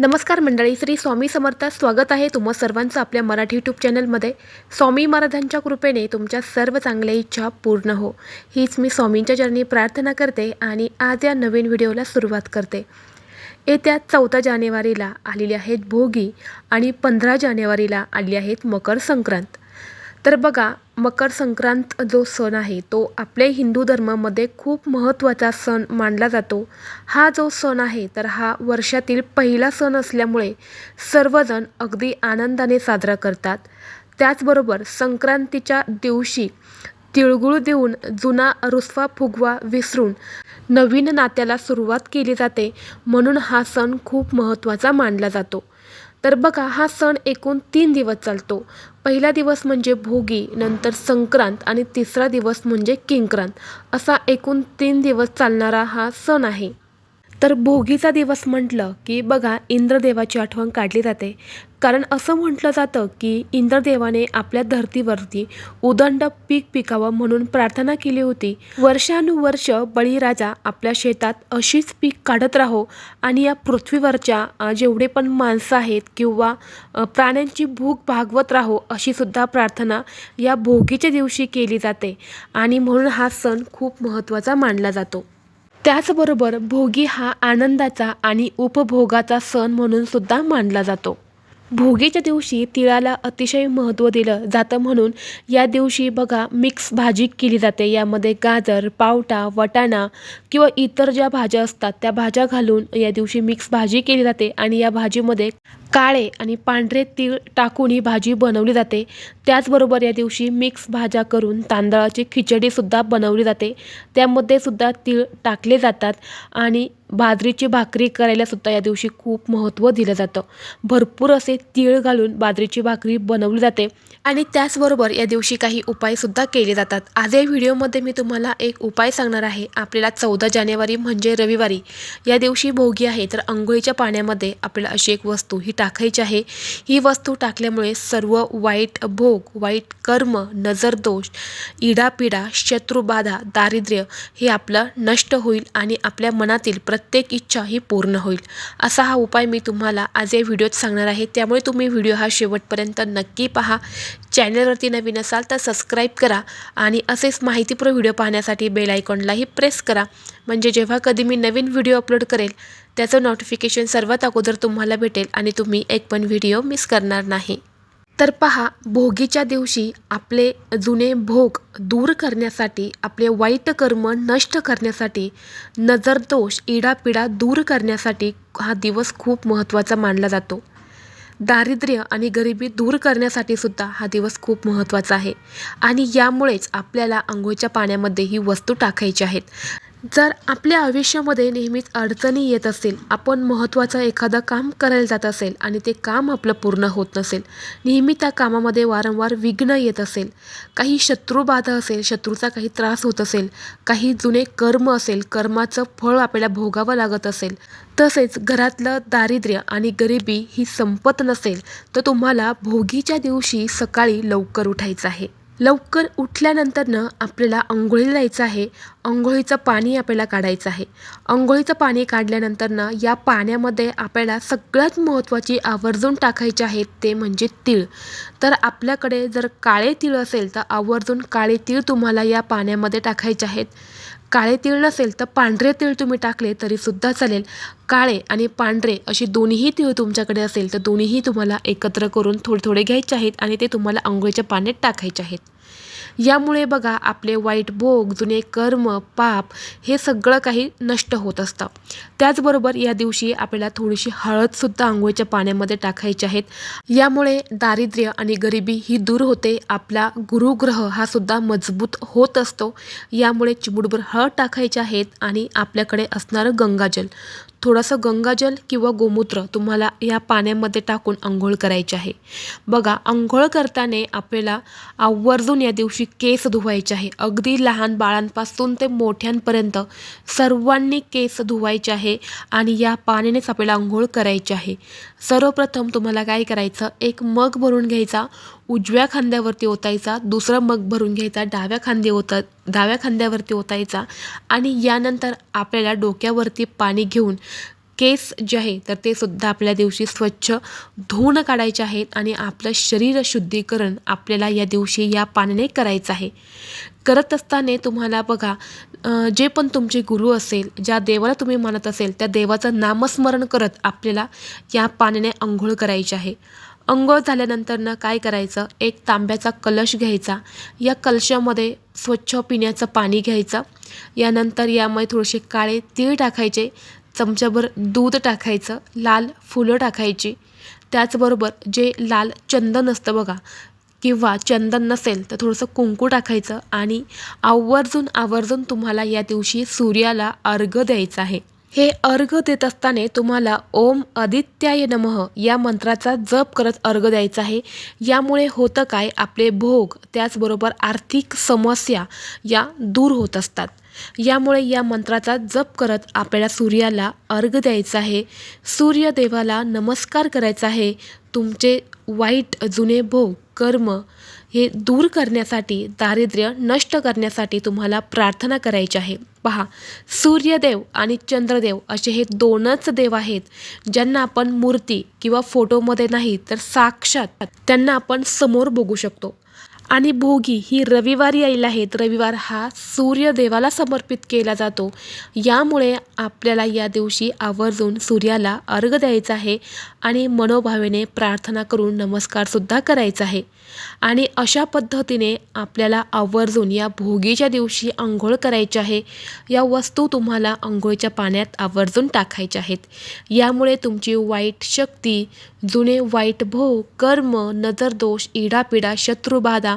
नमस्कार मंडळी श्री स्वामी समर्थ स्वागत आहे तुम्हा सर्वांचं आपल्या मराठी यूट्यूब चॅनलमध्ये. स्वामी महाराजांच्या कृपेने तुमच्या सर्व चांगल्या इच्छा पूर्ण हो. हीच मी स्वामींच्या चरणी प्रार्थना करते आणि आज या नवीन व्हिडिओला सुरुवात करते. येत्या चौदा जानेवारीला आलेली आहेत भोगी आणि पंधरा जानेवारीला आली आहेत मकर संक्रांत. तर बघा मकर संक्रांत जो सण आहे तो आपल्या हिंदू धर्मामध्ये खूप महत्त्वाचा सण मानला जातो. हा जो सण आहे तर हा वर्षातील पहिला सण असल्यामुळे सर्वजण अगदी आनंदाने साजरा करतात. त्याचबरोबर संक्रांतीच्या दिवशी तिळगुळ देऊन जुना रुसवा फुगवा विसरून नवीन नात्याला सुरुवात केली जाते म्हणून हा सण खूप महत्त्वाचा मानला जातो. तर बघा हा सण एकूण तीन दिवस चालतो. पहिला दिवस म्हणजे भोगी नंतर संक्रांत आणि तिसरा दिवस म्हणजे किंक्रांत. असा एकूण तीन दिवस चालणारा हा सण आहे. तर भोगीचा दिवस म्हटलं की बघा इंद्रदेवाची आठवण काढली जाते. कारण असं म्हटलं जातं की इंद्रदेवाने आपल्या धर्तीवरती उदंड पीक पिकावं म्हणून प्रार्थना केली होती. वर्षानुवर्ष बळीराजा आपल्या शेतात अशीच पीक काढत राहो आणि या पृथ्वीवरच्या जेवढे पण माणसं आहेत किंवा प्राण्यांची भूक भागवत राहो अशी सुद्धा प्रार्थना या भोगीच्या दिवशी केली जाते. आणि म्हणून हा सण खूप महत्त्वाचा मानला जातो. त्याचबरोबर भोगी हा आनंदाचा आणि उपभोगाचा सण म्हणून सुद्धा मानला जातो. भोगीच्या दिवशी तिळाला अतिशय महत्त्व दिलं जातं म्हणून या दिवशी बघा मिक्स भाजी केली जाते. यामध्ये गाजर पावटा वटाणा किंवा इतर ज्या भाज्या असतात त्या भाज्या घालून या दिवशी मिक्स भाजी केली जाते आणि या भाजीमध्ये काळे आणि पांढरे तीळ टाकून ही भाजी बनवली जाते. त्याचबरोबर या दिवशी मिक्स भाज्या करून तांदळाची खिचडीसुद्धा बनवली जाते. त्यामध्ये सुद्धा तीळ टाकले जातात आणि बाजरीची भाकरी करायलासुद्धा या दिवशी खूप महत्त्व दिलं जातं. भरपूर असे तीळ घालून बाजरीची भाकरी बनवली जाते आणि त्याचबरोबर या दिवशी काही उपायसुद्धा केले जातात. आज या व्हिडिओमध्ये मी तुम्हाला एक उपाय सांगणार आहे. आपल्याला चौदा जानेवारी म्हणजे रविवारी. या दिवशी भोगी आहे तर आंघोळीच्या पाण्यामध्ये आपल्याला अशी एक वस्तू ही टाकायची आहे. ही वस्तू टाकल्यामुळे सर्व वाईट भोग वाईट कर्म नजरदोष इडापिडा शत्रुबाधा दारिद्र्य हे आपलं नष्ट होईल आणि आपल्या मनातील प्रत्येक इच्छा ही पूर्ण होईल. असा हा उपाय मी तुम्हाला आज या व्हिडिओत सांगणार आहे. त्यामुळे तुम्ही व्हिडिओ हा शेवटपर्यंत नक्की पहा. चॅनलवरती नवीन असाल तर सबस्क्राईब करा आणि असेच माहितीपूर्ण व्हिडिओ पाहण्यासाठी बेल आयकॉनलाही प्रेस करा. म्हणजे जेव्हा कधी मी नवीन व्हिडिओ अपलोड करेल त्याचं नोटिफिकेशन सर्वात अगोदर तुम्हाला भेटेल आणि तुम्ही एक पण व्हिडिओ मिस करणार नाही. तर पहा भोगीच्या दिवशी आपले जुने भोग दूर करण्यासाठी आपले वाईट कर्म नष्ट करण्यासाठी नजरदोष इडापिडा दूर करण्यासाठी हा दिवस खूप महत्त्वाचा मानला जातो. दारिद्र्य आणि गरिबी दूर करण्यासाठी सुद्धा हा दिवस खूप महत्त्वाचा आहे. आणि यामुळेच आपल्याला आंघोळीच्या पाण्यामध्ये ही वस्तू टाकायची आहेत. जर आपल्या आयुष्यामध्ये नेहमीच अडचणी येत असेल आपण महत्त्वाचं एखादं काम करायला जात असेल आणि ते काम आपलं पूर्ण होत नसेल नेहमी त्या कामामध्ये वारंवार विघ्न येत असेल काही शत्रुबाधा असेल शत्रूचा काही त्रास होत असेल काही जुने कर्म असेल कर्माचं फळ आपल्याला भोगावं लागत असेल तसेच घरातलं दारिद्र्य आणि गरिबी ही संपत नसेल तर तुम्हाला भोगीच्या दिवशी सकाळी लवकर उठायचं आहे. लवकर उठल्यानंतरनं आपल्याला अंघोळीला जायचं आहे. अंघोळीचं पाणी आपल्याला काढायचं आहे. अंघोळीचं पाणी काढल्यानंतरनं या पाण्यामध्ये आपल्याला सगळ्यात महत्त्वाची आवर्जून टाकायची आहेत ते म्हणजे तीळ. तर आपल्याकडे जर काळे तीळ असेल तर आवर्जून काळे तीळ तुम्हाला या पाण्यामध्ये टाकायचे आहेत. काळे तीळ नसेल तर पांढरे तीळ तुम्ही टाकले तरीसुद्धा चालेल. काळे आणि पांढरे अशी दोन्हीही तीळ तुमच्याकडे असेल तर दोन्हीही तुम्हाला एकत्र करून थोडे थोडे घ्यायचे आहेत आणि ते तुम्हाला आंघोळीच्या पाण्यात टाकायचे आहेत. यामुळे बघा आपले वाईट भोग जुने कर्म पाप हे सगळं काही नष्ट होत असतं. त्याचबरोबर या दिवशी आपल्याला थोडीशी हळदसुद्धा आंघोळीच्या पाण्यामध्ये टाकायची आहेत. यामुळे दारिद्र्य आणि गरिबी ही दूर होते. आपला गुरुग्रह हा सुद्धा मजबूत होत असतो. यामुळे चिमुडभर हळद टाकायचे आहेत आणि आपल्याकडे असणारं गंगाजल. थोडंसं गंगाजल किंवा गोमूत्र तुम्हाला या पाण्यामध्ये टाकून आंघोळ करायची आहे. बघा आंघोळ करताना आपल्याला आवर्जून या दिवशी केस धुवायचे आहे. अगदी लहान बाळांपासून ते मोठ्यांपर्यंत सर्वांनी केस धुवायचे आहे आणि या पाण्यानेच आपल्याला आंघोळ करायची आहे. सर्वप्रथम तुम्हाला काय करायचं? एक मग भरून घ्यायचा. उजव्या खांद्यावरती ओतायचा दुसरा मग भरून घ्यायचा डाव्या खांदे ओता डाव्या खांद्यावरती ओतायचा आणि यानंतर आपल्याला डोक्यावरती पाणी घेऊन केस जे आहे तर ते सुद्धा आपल्या दिवशी स्वच्छ धुवून काढायचे आहेत आणि आपलं शरीर शुद्धीकरण आपल्याला या दिवशी या पाण्याने करायचं आहे. करत असताना तुम्हाला बघा जे पण तुमचे गुरु असेल ज्या देवाला तुम्ही मानत असेल त्या देवाचं नामस्मरण करत आपल्याला या पाण्याने आंघोळ करायची आहे. अंघोळ झाल्यानंतर ना काय करायचं? एक तांब्याचा कलश घ्यायचा. या कलशामध्ये स्वच्छ पिण्याचं पाणी घ्यायचं. यानंतर यामध्ये थोडेसे काळे तीळ टाकायचे. चमच्याभर दूध टाकायचं. लाल फुलं टाकायची. त्याचबरोबर जे लाल चंदन असतं बघा किंवा चंदन नसेल तर थोडंसं कुंकू टाकायचं. आणि आवर्जून आवर्जून तुम्हाला या दिवशी सूर्याला अर्घ द्यायचं आहे. हे अर्घ देत असताना तुम्हाला ओम आदित्याय नमः या मंत्राचा जप करत अर्घ द्यायचा आहे. यामुळे होतं काय? आपले भोग त्याचबरोबर आर्थिक समस्या या दूर होत असतात. यामुळे या मंत्राचा जप करत आपल्याला सूर्याला अर्घ द्यायचा आहे. सूर्यदेवाला नमस्कार करायचा आहे. तुमचे वाईट जुने भोग कर्म हे दूर करण्यासाठी दारिद्र्य नष्ट करण्यासाठी तुम्हाला प्रार्थना करायची आहे. पहा सूर्यदेव आणि चंद्रदेव असे हे दोनच देव आहेत ज्यांना आपण मूर्ती किंवा फोटोमध्ये नाही तर साक्षात त्यांना आपण समोर बघू शकतो. आणि भोगी ही रविवारी यायला आहेत. रविवार हा सूर्यदेवाला समर्पित केला जातो. यामुळे आपल्याला या दिवशी आवर्जून सूर्याला अर्घ द्यायचा आहे आणि मनोभावेने प्रार्थना करून नमस्कारसुद्धा करायचा आहे. आणि अशा पद्धतीने आपल्याला आवर्जून या भोगीच्या दिवशी आंघोळ करायची आहे. या वस्तू तुम्हाला आंघोळीच्या पाण्यात आवर्जून टाकायच्या आहेत. यामुळे तुमची वाईट शक्ती जुने वाईट भोग कर्म नजरदोष इडापिडा शत्रुबाधा